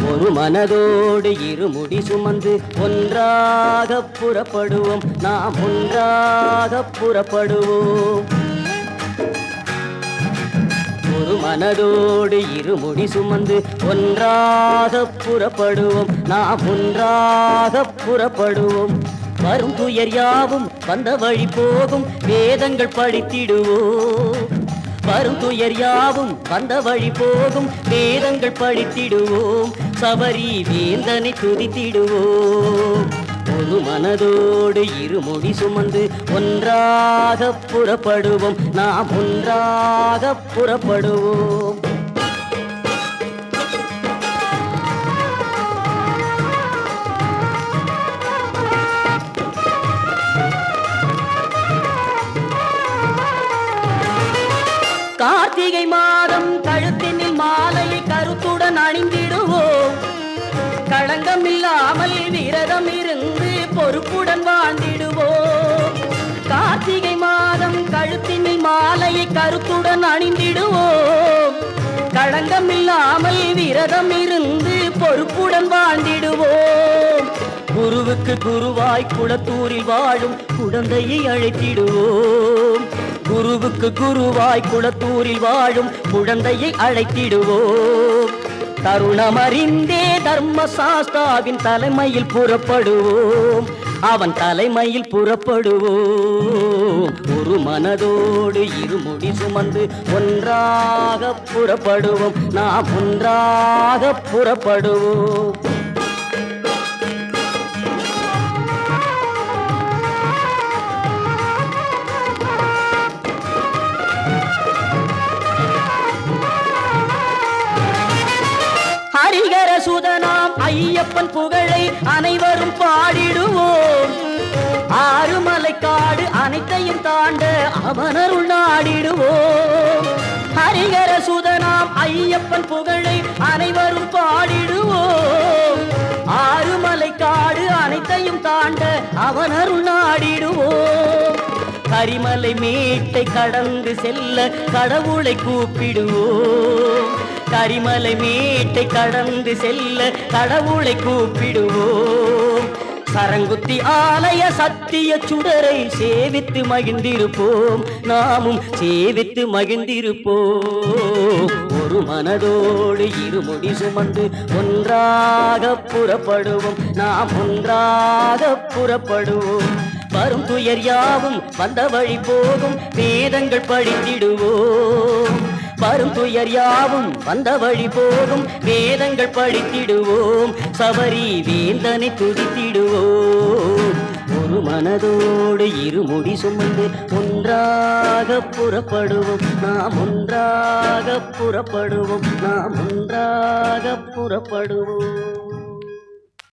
ஒரு மனதோடு இருமுடி சுமந்து ஒன்றாக புறப்படுவோம். நாம் ஒன்றாக புறப்படுவோம். ஒரு மனதோடு இருமுடி சுமந்து ஒன்றாக புறப்படுவோம். நாம் ஒன்றாக புறப்படுவோம். வரும் துயர் யாவும் வந்த வழி போகும். வேதங்கள் படித்திடுவோம். வரும் துயர் யாவும் வந்த வழி போகும். வேதங்கள் படித்திடுவோம். சபரி வேந்தனை துதித்திடுவோம் ஒரு மனதோடு இருமொழி சுமந்து ஒன்றாக புறப்படுவோம். நாம் ஒன்றாக புறப்படுவோம். கார்த்திகை மாதம் கழுத்தினில் மாலையை கருத்துடன் அணிந்து இல்லாமல் விரதம் இருந்து பொறுப்புடன் வாழ்ந்திடுவோம். கார்த்திகை மாதம் கழுத்தினில் மாலையை கருத்துடன் அணிந்திடுவோம். களங்கம் இல்லாமல் விரதம் இருந்து பொறுப்புடன் வாழ்ந்திடுவோம். குருவுக்கு குருவாய் குளத்தூரில் வாழும் குழந்தையை அழைத்திடுவோம். குருவுக்கு குருவாய் குளத்தூரில் வாழும் குழந்தையை அழைத்திடுவோம். தருணமறிந்தே தர்ம சாஸ்தாவின் தலைமையில் புறப்படுவோம். அவன் தலைமையில் புறப்படுவோம். ஒரு மனதோடு இருமுடி சுமந்து ஒன்றாக புறப்படுவோம். நாம் ஒன்றாக புறப்படுவோம். ஹரிகர சுதனாம் ஐயப்பன் புகழை அனைவரும் பாடிடுவோம். ஆறுமலை காடு அனைத்தையும் தாண்ட அவனருள் நாடிடுவோம். ஹரிகர சுதனாம் ஐயப்பன் புகழை அனைவரும் பாடிடுவோம். ஆறுமலை காடு அனைத்தையும் தாண்ட அவனருள் நாடிடுவோம். கரிமலை மேட்டை கடந்து செல்ல கடவுளை கூப்பிடுவோம். கரிமலை மேட்டை கடந்து செல்ல கடவுளை கூப்பிடுவோம். சரங்குத்தி ஆலய சத்திய சுடரை சேவித்து மகிழ்ந்திருப்போம். நாமும் சேவித்து மகிழ்ந்திருப்போம். ஒரு மனதோடு இருமுடி சுமந்து ஒன்றாக புறப்படுவோம். நாம் ஒன்றாக புறப்படுவோம். வரும் துயர் யாவும் வந்த வழி போகும். வேதங்கள் படித்திடுவோம். வரும் துயர் யாவும் வந்த வழி போகும். வேதங்கள் படித்திடுவோம். சபரி வேந்தனை துதித்திடுவோம். ஒரு மனதோடு இருமுடி சுமந்து ஒன்றாக புறப்படுவோம். நாம் ஒன்றாக புறப்படுவோம். நாம் ஒன்றாக புறப்படுவோம்.